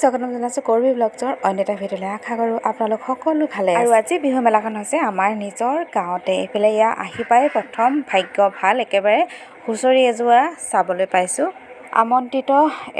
স্বাগতম জনাইছোঁ কৰবী ব্লগছৰ অন্য এটা ভিডিঅ'লৈ। আশা কৰোঁ আপোনালোক সকলো ভালে আৰু আজি বিহু মেলাখন হৈছে আমাৰ নিজৰ গাঁৱতে। এইফালে এয়া আহি পাই প্ৰথম ভাগ্য ভাল একেবাৰে হুঁচৰি এযোৰা চাবলৈ পাইছোঁ। আমন্ত্ৰিত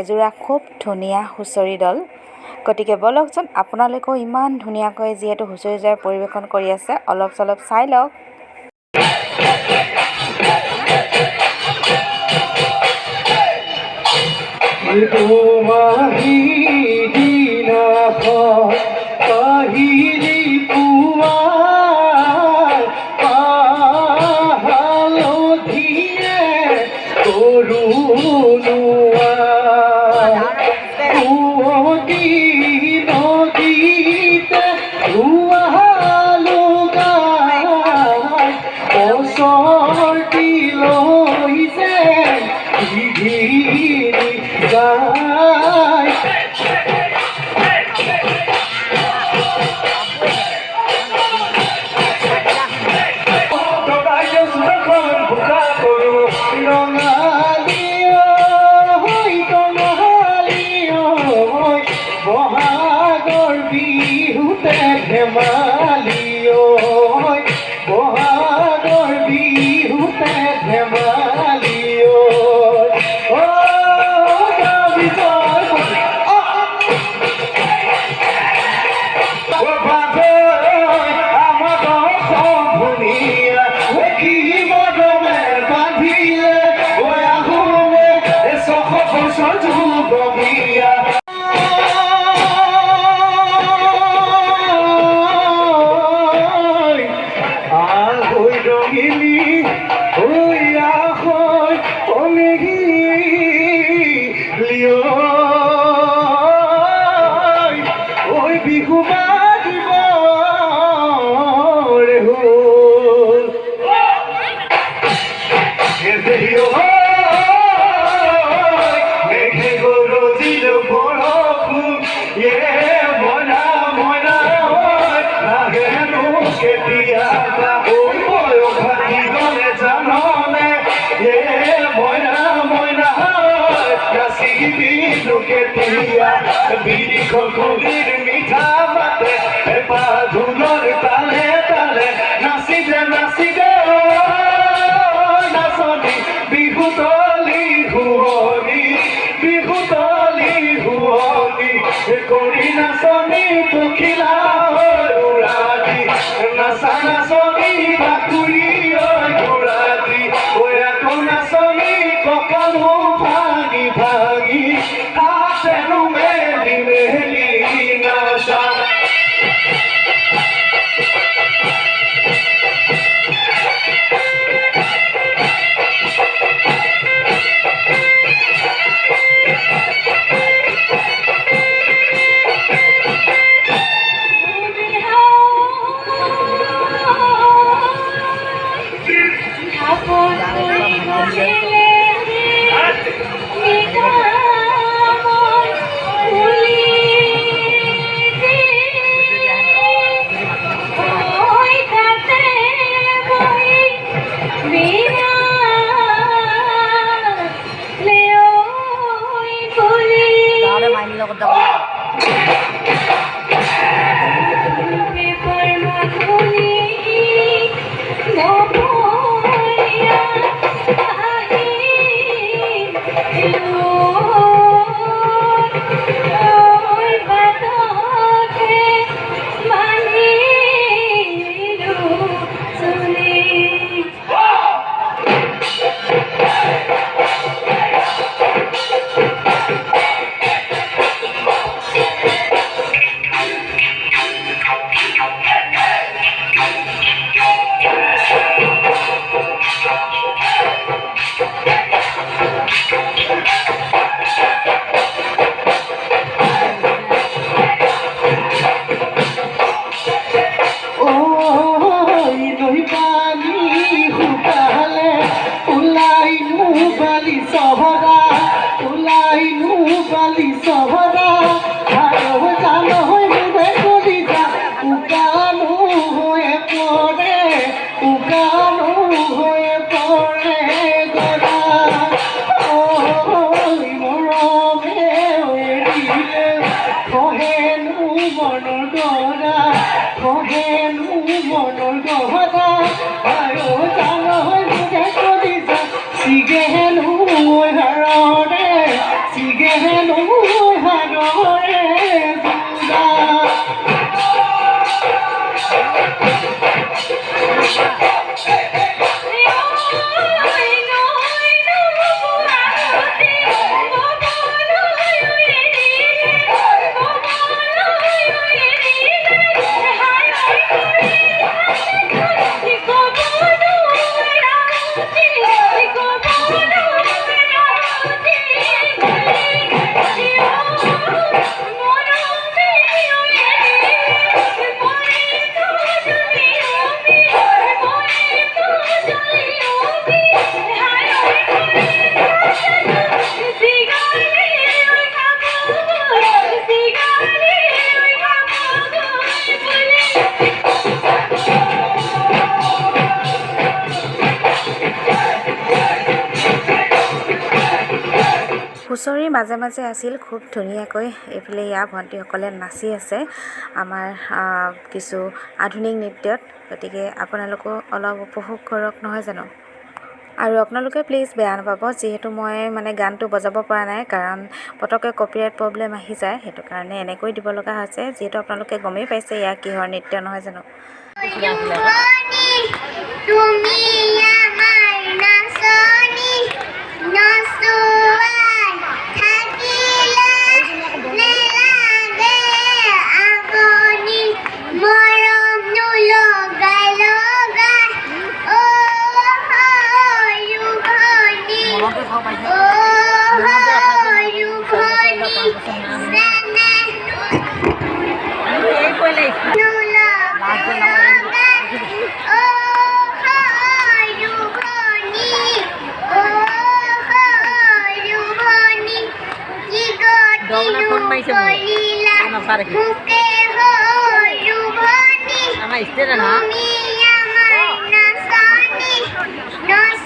এযোৰা খুব ধুনীয়া হুঁচৰি দল। গতিকে বলকচোন আপোনালোকেও ইমান ধুনীয়াকৈ যিহেতু হুঁচৰিযোৰা পৰিৱেশন কৰি আছে অলপ চলপ চাই লওক। তোমাহি માલી আগুই রঙিনী লোকে তুলিয়া বিড়ি খোলির মিঠা মাতে পা ধুলোর 一对吧 হুঁচৰিৰ মাজে মাজে আছিল খুব ধুনীয়াকৈ। এইফালে ইয়াৰ ভণ্টিসকলে নাচি আছে। আমাৰ কিছু আধুনিক নৃত্যত। গতিকে আপোনালোকেও অলপ উপভোগ কৰক নহয় জানো? আৰু আপোনালোকে প্লিজ বেয়া নাপাব যিহেতু মই মানে গানটো বজাব পৰা নাই কাৰণ পটককৈ কপিৰাইট প্ৰব্লেম আহি যায়। সেইটো কাৰণে এনেকৈ দিব লগা হৈছে যিহেতু আপোনালোকে গমেই পাইছে ইয়াৰ কিহৰ নৃত্য নহয় জানো?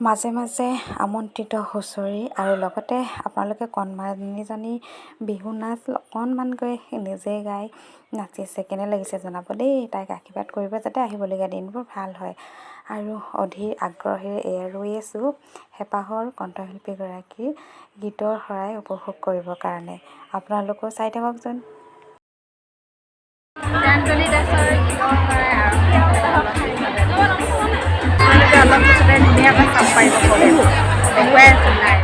মাজে মাজে আমন্ত্ৰিত হুঁচৰি আৰু লগতে আপোনালোকে কণমানিজনী বিহু নাচ অকণমানকৈ নিজে গাই নাচিছে। কেনে লাগিছে জনাব দেই। তাইক আশীৰ্বাদ কৰিব যাতে আহিবলগীয়া দিনবোৰ ভাল হয়। আৰু অধীৰ আগ্ৰহেৰে এয়া ৰৈ আছোঁ হেঁপাহৰ কণ্ঠশিল্পীগৰাকীৰ গীতৰ শৰাই উপভোগ কৰিবৰ কাৰণে। আপোনালোকেও চাই থাককচোন গীতৰ পৰাই আপোনালোকে অলপ পিছতে ধুনীয়াকৈ চাব পাৰিব কলেজ দেখুৱাই আছোঁ নাই